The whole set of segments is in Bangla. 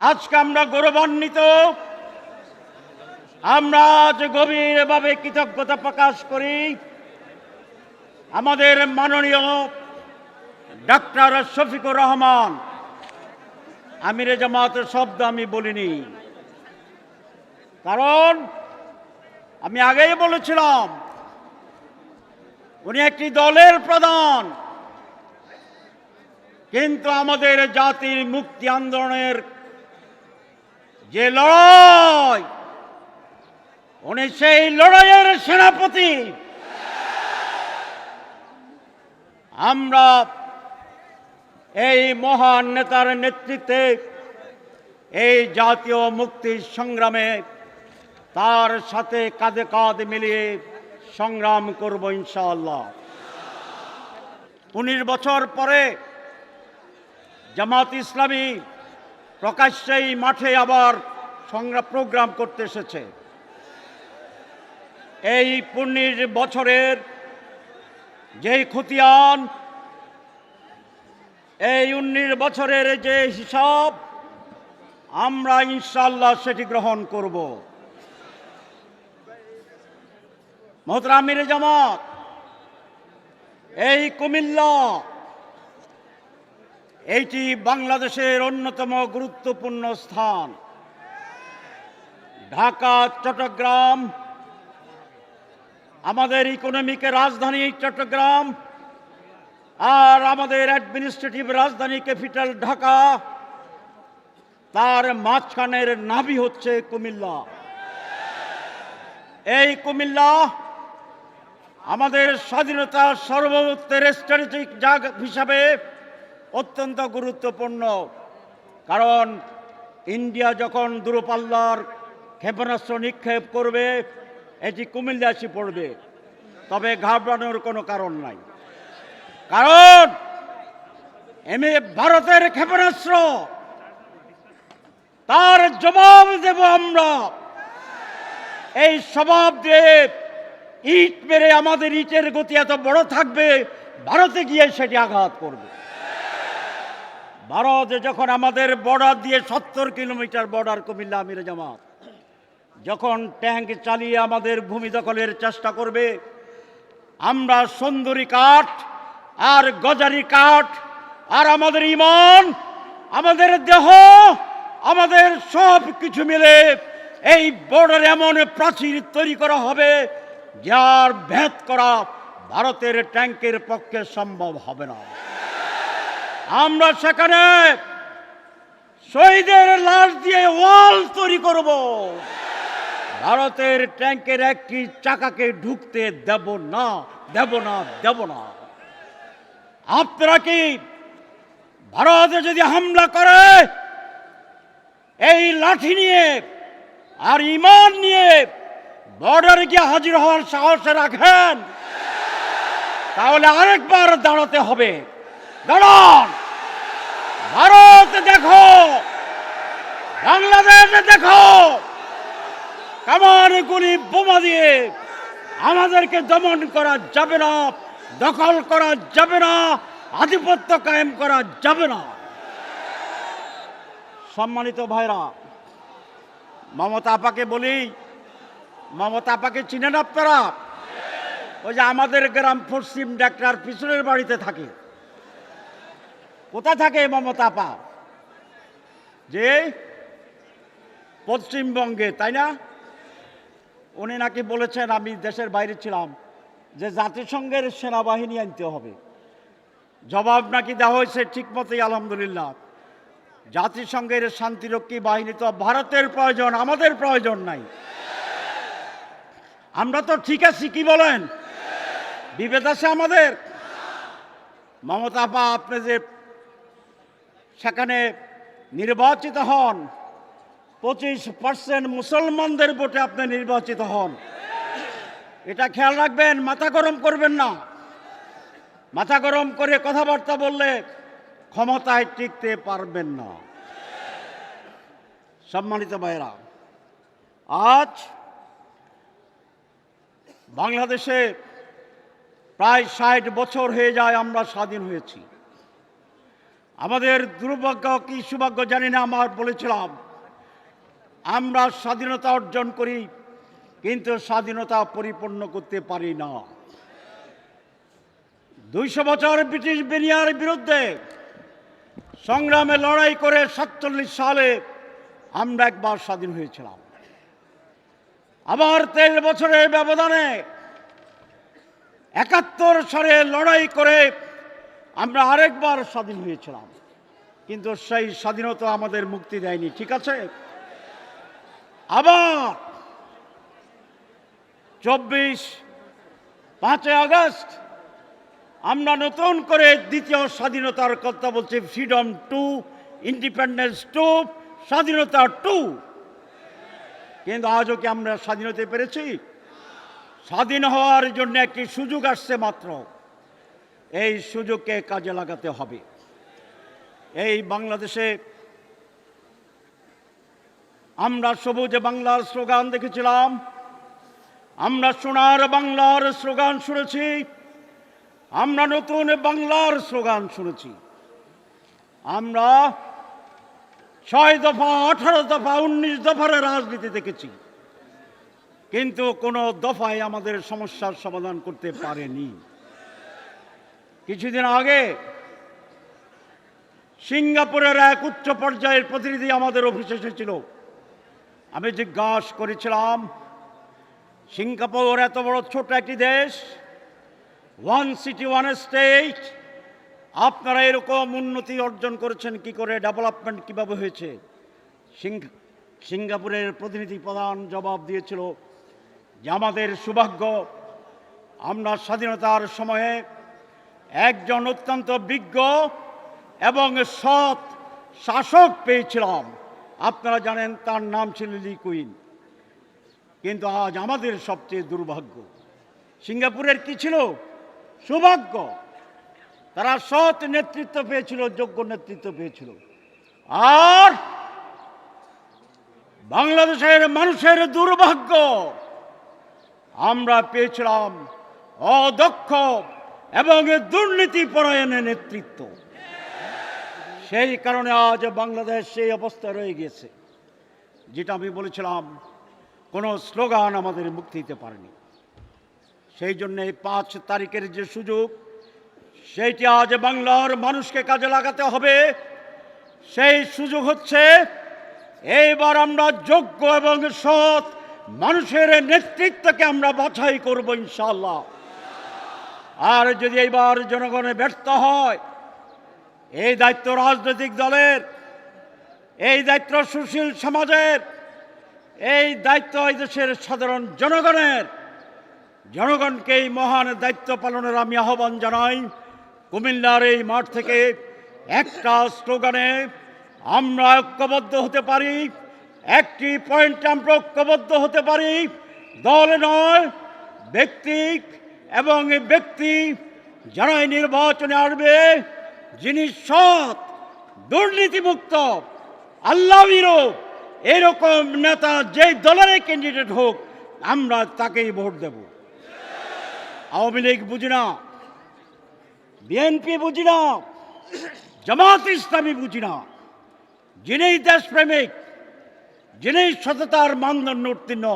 আজকে আমরা গৌরবান্বিত। আমরা আজ গভীরভাবে কৃতজ্ঞতা প্রকাশ করি। আমাদের মাননীয় ডাক্তার শফিকুর রহমান। আমিরে জামাতের শব্দ আমি বলিনি। কারণ আমি আগেই বলেছিলাম, উনি একটি দলের প্রধান। কিন্তু আমাদের জাতির মুক্তি আন্দোলনের যে লড়াই, উনি সেই লড়াইয়ের সেনাপতি। আমরা এই মহান নেতার নেতৃত্বে এই জাতীয় মুক্তি সংগ্রামে তার সাথে কাঁধে কাঁধ মিলিয়ে সংগ্রাম করব ইনশাআল্লাহ। উনিশ বছর পরে জামাত ইসলামী প্রকাশ্যেই মাঠে আবার সংগ্রাম প্রোগ্রাম করতে এসেছে। এই উনিশ বছরের যেই খতিয়ান, এই উনিশ বছরের যে হিসাব, আমরা ইনশাল্লাহ সেটি গ্রহণ করব। মোহতরামির জামাত, এই কুমিল্লা এইটি বাংলাদেশের অন্যতম গুরুত্বপূর্ণ স্থান। ঢাকা, চট্টগ্রাম, আমাদের ইকোনমিকের রাজধানী চট্টগ্রাম, আর আমাদের অ্যাডমিনিস্ট্রেটিভ রাজধানী ক্যাপিটাল ঢাকা, তার মাঝখানের নাভি হচ্ছে কুমিল্লা। এই কুমিল্লা আমাদের স্বাধীনতা সর্বত্রের স্ট্র্যাটেজিক জায়গা হিসাবে অত্যন্ত গুরুত্বপূর্ণ। কারণ ইন্ডিয়া যখন দূরপাল্লার ক্ষেপণাস্ত্র নিক্ষেপ করবে, এটি কুমিল্লা এসে পড়বে। তবে ঘাবড়ানোর কোনো কারণ নাই। কারণ এমনি ভারতের ক্ষেপণাস্ত্র, তার জবাব দেব আমরা। এই স্বভাব দিয়ে ইট মেরে আমাদের ইটের গতি এত বড় থাকবে, ভারতে গিয়ে সেটি আঘাত করবে। ভারত যখন আমাদের বর্ডার দিয়ে সত্তর কিলোমিটার বর্ডার কুমিল্লা আমির জামাত, যখন ট্যাঙ্ক চালিয়ে আমাদের ভূমি দখলের চেষ্টা করবে, আমরা সুন্দরী কাঠ আর গজারি কাঠ আর আমাদের ইমান, আমাদের দেহ, আমাদের সব কিছু মিলে এই বর্ডার এমন প্রাচীর তৈরি করা হবে যার ভেদ করা ভারতের ট্যাঙ্কের পক্ষে সম্ভব হবে না। আমরা সেখানে শহীদের লাশ দিয়ে ওয়াল তৈরি করব। ভারতের ট্যাঙ্কের একটি চাকাকে ঢুকতে দেব না দেব না দেব না। আপনারা কি ভারতে যদি হামলা করে, এই লাঠি নিয়ে আর ইমান নিয়ে বর্ডারে গিয়ে হাজির হওয়ার সাহস রাখেন, তাহলে আরেকবার দাঁড়াতে হবে। দাঁড়ান। ভারত দেখো। বাংলাদেশ দেখো। কামান গুলি বোমা দিয়ে আমাদেরকে দমন করা যাবে না, দখল করা যাবে না, আধিপত্য কায়েম করা যাবে না। সম্মানিত ভাইরা, মমতা আপাকে বলি, মমতা আপাকে চিনেন আপনারা? ওই যে আমাদের গ্রাম পশ্চিম ডাক্তার পিছনের বাড়িতে থাকে। কোথায় থাকে মমতা পা? যে পশ্চিমবঙ্গে, তাই না? উনি নাকি বলেছেন, আমি দেশের বাইরে ছিলাম, যে জাতিসংঘের সেনাবাহিনী আনতে হবে। জবাব নাকি দেওয়া হয়েছে ঠিক মতোই আলহামদুলিল্লাহ। জাতিসংঘের শান্তিরক্ষী বাহিনী তো ভারতের প্রয়োজন, আমাদের প্রয়োজন নাই। আমরা তো ঠিক আছি, কি বলেন? বিভেদ আছে আমাদের? মমতা আপা আপনি যে সেখানে নির্বাচিত হন। পঁচিশ পার্সেন্ট মুসলমানদের ভোটে আপনি নির্বাচিত হন। এটা খেয়াল রাখবেন, মাথা গরম করবেন না। মাথা গরম করে কথাবার্তা বললে ক্ষমতায় টিকতে পারবেন না। সম্মানিত ভাইরা আজ বাংলাদেশে প্রায় ষাট বছর হয়ে যায় আমরা স্বাধীন হয়েছি। আমাদের দুর্ভাগ্য কি সৌভাগ্য জানি না, আমার বলেছিলাম। আমরা স্বাধীনতা অর্জন করি, কিন্তু স্বাধীনতা পরিপূর্ণ করতে পারি না। দুইশো বছর ব্রিটিশ বেনিয়ার বিরুদ্ধে সংগ্রামে লড়াই করে সাতচল্লিশ সালে আমরা একবার স্বাধীন হয়েছিলাম। আবার তেইশ বছরের ব্যবধানে একাত্তর সালে লড়াই করে আমরা আরেকবার স্বাধীন হয়েছিলাম। কিন্তু সেই স্বাধীনতা আমাদের মুক্তি দেয়নি, ঠিক আছে? আবার চব্বিশ পাঁচই আগস্ট আমরা নতুন করে দ্বিতীয় স্বাধীনতার কথা বলছি, ফ্রিডম টু, ইন্ডিপেন্ডেন্স টু, স্বাধীনতা টু। কিন্তু আজও কি আমরা স্বাধীন হতে পেরেছি? স্বাধীন হওয়ার জন্য একটি সুযোগ আসছে মাত্র। এই সুযোগকে কাজে লাগাতে হবে। এই বাংলাদেশে আমরা সবুজ বাংলার স্লোগান দেখেছিলাম। আমরা সোনার বাংলার স্লোগান শুনেছি। আমরা নতুন বাংলার স্লোগান শুনেছি। আমরা ছয় দফা, আঠারো দফা, উনিশ দফার রাজনীতি দেখেছি। কিন্তু কোনো দফায় আমাদের সমস্যার সমাধান করতে পারেনি। কিছুদিন আগে সিঙ্গাপুরের এক উচ্চ পর্যায়ের প্রতিনিধি আমাদের অফিসে এসেছিল। আমি জিজ্ঞাসা করেছিলাম, সিঙ্গাপুর এত বড় ছোট একটি দেশ ওয়ান সিটি ওয়ান স্টেট আপনারা এরকম উন্নতি অর্জন করেছেন, কি করে ডেভেলপমেন্ট কীভাবে হয়েছে? সিঙ্গাপুরের প্রতিনিধি প্রধান জবাব দিয়েছিল যে, আমাদের সৌভাগ্য, আমরা স্বাধীনতার সময়ে একজন অত্যন্ত বিজ্ঞ এবং সৎ শাসক পেয়েছিলাম। আপনারা জানেন তার নাম ছিল লি কুইন। কিন্তু আজ আমাদের সবচেয়ে দুর্ভাগ্য, সিঙ্গাপুরের কি ছিল? সৌভাগ্য, তারা সৎ নেতৃত্ব পেয়েছিল, যোগ্য নেতৃত্ব পেয়েছিল। আর বাংলাদেশের মানুষের দুর্ভাগ্য, আমরা পেয়েছিলাম অদক্ষ এবং দুর্নীতি পরায়ণের নেতৃত্ব। সেই কারণে আজ বাংলাদেশ সেই অবস্থায় রয়ে গিয়েছে, যেটা আমি বলেছিলাম, কোনো স্লোগান আমাদের মুক্তি দিতে পারেনি। সেই জন্য এই পাঁচ তারিখের যে সুযোগ, সেইটি আজ বাংলার মানুষকে কাজে লাগাতে হবে। সেই সুযোগ হচ্ছে, এইবার আমরা যোগ্য এবং সৎ মানুষের নেতৃত্বকে আমরা বাছাই করব ইনশাল্লাহ আর যদি এইবার জনগণে ব্যর্থ হয়, এই দায়িত্ব রাজনৈতিক দলের, এই দায়িত্ব সুশীল সমাজের, এই দায়িত্ব এই দেশের সাধারণ জনগণের জনগণকে এই মহান দায়িত্ব পালনের আমি আহ্বান জানাই। কুমিল্লার এই মাঠ থেকে একটা স্লোগানে আমরা ঐক্যবদ্ধ হতে পারি, একটি পয়েন্টে আমরা ঐক্যবদ্ধ হতে পারি। দল নয়, ব্যক্তি এবং এই ব্যক্তি যারাই নির্বাচনে আসবে, যিনি সৎ, দুর্নীতিমুক্ত আল্লাহ এরকম নেতা যেই দলের ক্যান্ডিডেট হোক, আমরা তাকেই ভোট দেব। আওয়ামী লীগ বুঝি না, বিএনপি বুঝি না, জামাত ইসলামী বুঝি না, যিনি দেশপ্রেমিক, যিনি সততার মানদণ্ড উত্তীর্ণ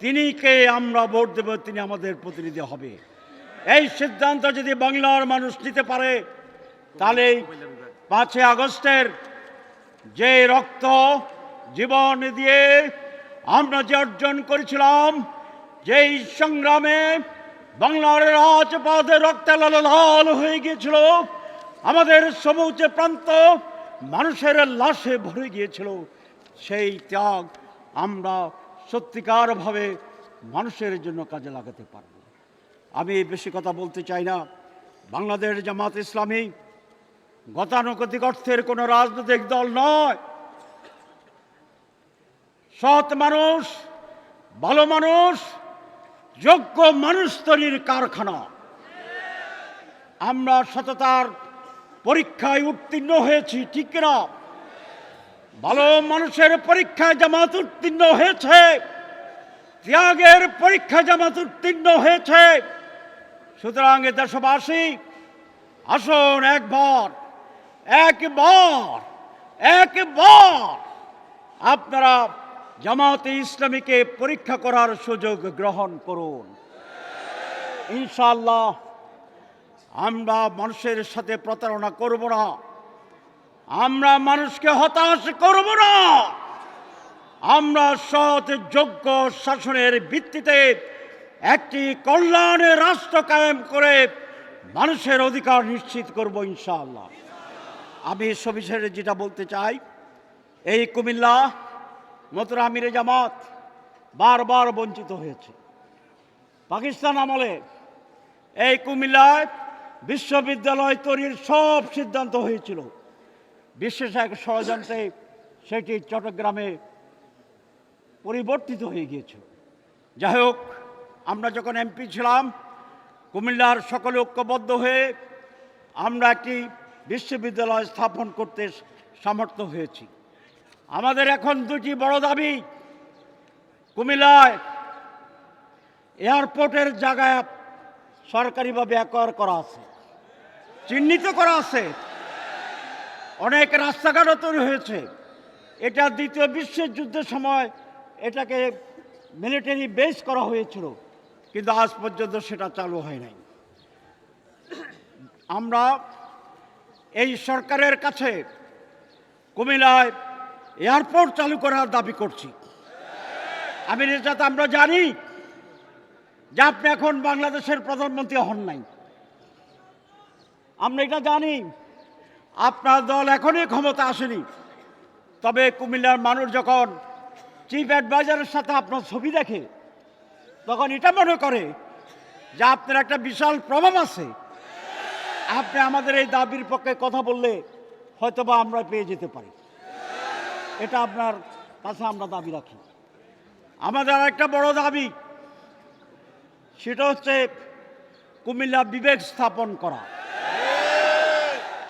তিনিকে আমরা ভোট দেব, তিনি আমাদের প্রতিনিধি হবে। এই সিদ্ধান্ত যদি বাংলার মানুষ নিতে পারে, তাহলে পাঁচই আগস্টের যে রক্ত জীবন দিয়ে আমরা যে অর্জন করেছিলাম, যেই সংগ্রামে বাংলার রাজপথে রক্ত লাল লাল হয়ে গিয়েছিল, আমাদের সমুদ্র প্রান্ত মানুষের লাশে ভরে গিয়েছিল, সেই ত্যাগ আমরা সত্যিকারভাবে মানুষের জন্য কাজে লাগাতে পারব। আমি বেশি কথা বলতে চাই না। বাংলাদেশ জামাত ইসলামী গতানুগতিক অর্থের কোনো রাজনৈতিক দল নয়। সৎ মানুষ, ভালো মানুষ, যোগ্য মানুষ তৈরির কারখানা। আমরা সততার পরীক্ষায় উত্তীর্ণ হয়েছি, ঠিক না ভালো মানুষের পরীক্ষা জামাত উত্তীর্ণ হয়েছে। ত্যাগের পরীক্ষা জামাত উত্তীর্ণ হয়েছে। সুতরাং এ দেশবাসী, আসুন একবার একবার একবার আপনারা জামাতে ইসলামীকে পরীক্ষা করার সুযোগ গ্রহণ করুন। ইনশাল্লাহ আমরা মানুষের সাথে প্রতারণা করব না। আমরা মানুষকে হতাশ করব না। আমরা সৎ, যোগ্য শাসনের ভিত্তিতে একটি কল্যাণের রাষ্ট্র কায়েম করে মানুষের অধিকার নিশ্চিত করব ইনশাআল্লাহ। আমি সবিশেষে যেটা বলতে চাই, এই কুমিল্লা মতুরা আমিরে জামাত বারবার বঞ্চিত হয়েছে। পাকিস্তান আমলে এই কুমিল্লায় বিশ্ববিদ্যালয় তৈরির সব সিদ্ধান্ত হয়েছিল। বিশেষ এক ষড়যন্ত্রে সেটি চট্টগ্রামে পরিবর্তিত হয়ে গিয়েছিল যাই হোক, আমরা যখন এমপি ছিলাম, কুমিল্লার সকলে ঐক্যবদ্ধ হয়ে আমরা একটি বিশ্ববিদ্যালয় স্থাপন করতে সামর্থ্য হয়েছি। আমাদের এখন দুটি বড় দাবি। কুমিল্লায় এয়ারপোর্টের জায়গায় সরকারিভাবে অ্যাকোয়ার করা আছে, চিহ্নিত করা আছে। অনেক রাস্তাঘাটও তৈরি হয়েছে। এটা দ্বিতীয় বিশ্বযুদ্ধের সময় এটাকে মিলিটারি বেস করা হয়েছিল, কিন্তু আজ পর্যন্ত সেটা চালু হয় নাই। আমরা এই সরকারের কাছে কুমিল্লায় এয়ারপোর্ট চালু করার দাবি করছি। আমি যাতে আমরা জানি যে আপনি এখন বাংলাদেশের প্রধানমন্ত্রী হন নাই। আমরা এটা জানি। আপনার দল এখনই ক্ষমতা আসেনি। তবে কুমিল্লার মানুষ যখন চিফ অ্যাডভাইজারের সাথে আপনার ছবি দেখে, তখন এটা মনে করে যে আপনার একটা বিশাল প্রভাব আছে। আপনি আমাদের এই দাবির পক্ষে কথা বললে হয়তোবা আমরা পেয়ে যেতে পারি। এটা আপনার কাছে আমরা দাবি রাখি। আমাদের আর একটা বড় দাবি, সেটা হচ্ছে কুমিল্লা বিবেক স্থাপন করা।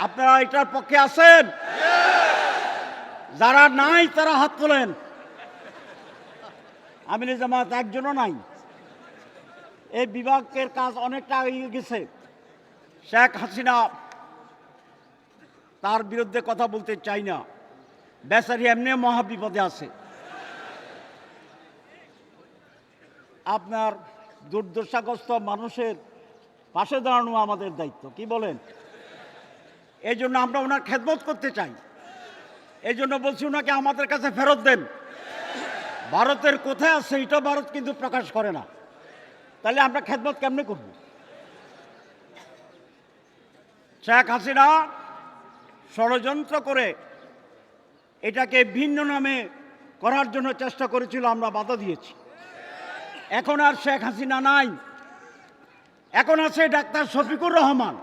আপনারা এটার পক্ষে আছেন? যারা নাই, তারা হাত তোলেন। আমির জামাত একজনও নাই। এই বিভাগের কাজ অনেকটা এগিয়ে গেছে। শেখ হাসিনা তার বিরুদ্ধে কথা বলতে চাই না। বেচারি এমনি মহাবিপদে আছে। আপনার দুর্দশাগ্রস্ত মানুষের পাশে দাঁড়ানো আমাদের দায়িত্ব। কি বলেন? এই জন্য আমরা ওনার খেদমত করতে চাই। এই জন্য বলছি ওনাকে আমাদের কাছে ফেরত দেন। ভারতের কোথায় আছে এটা ভারত কিন্তু প্রকাশ করে না। তাহলে আমরা খেদমত কেমনে করব? শেখ হাসিনা ষড়যন্ত্র করে এটাকে ভিন্ন নামে করার জন্য চেষ্টা করেছিল, আমরা বাধা দিয়েছি। এখন আর শেখ হাসিনা নাই। এখন আছে ডাক্তার শফিকুর রহমান।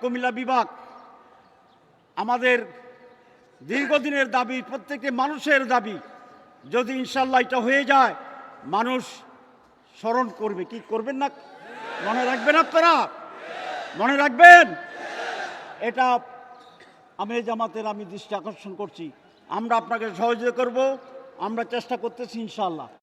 কুমিল্লা বিভাগ আমাদের দীর্ঘদিনের দাবি, প্রত্যেকটি মানুষের দাবি, যদি ইনশাল্লাহ এটা হয়ে যায়, মানুষ স্মরণ করবে। কি করবেন না? মনে রাখবেন আপনারা? মনে রাখবেন? এটা আমি জামাতের আমি দৃষ্টি আকর্ষণ করছি। আমরা আপনাকে সহযোগিতা করব, আমরা চেষ্টা করতেছি ইনশাল্লাহ।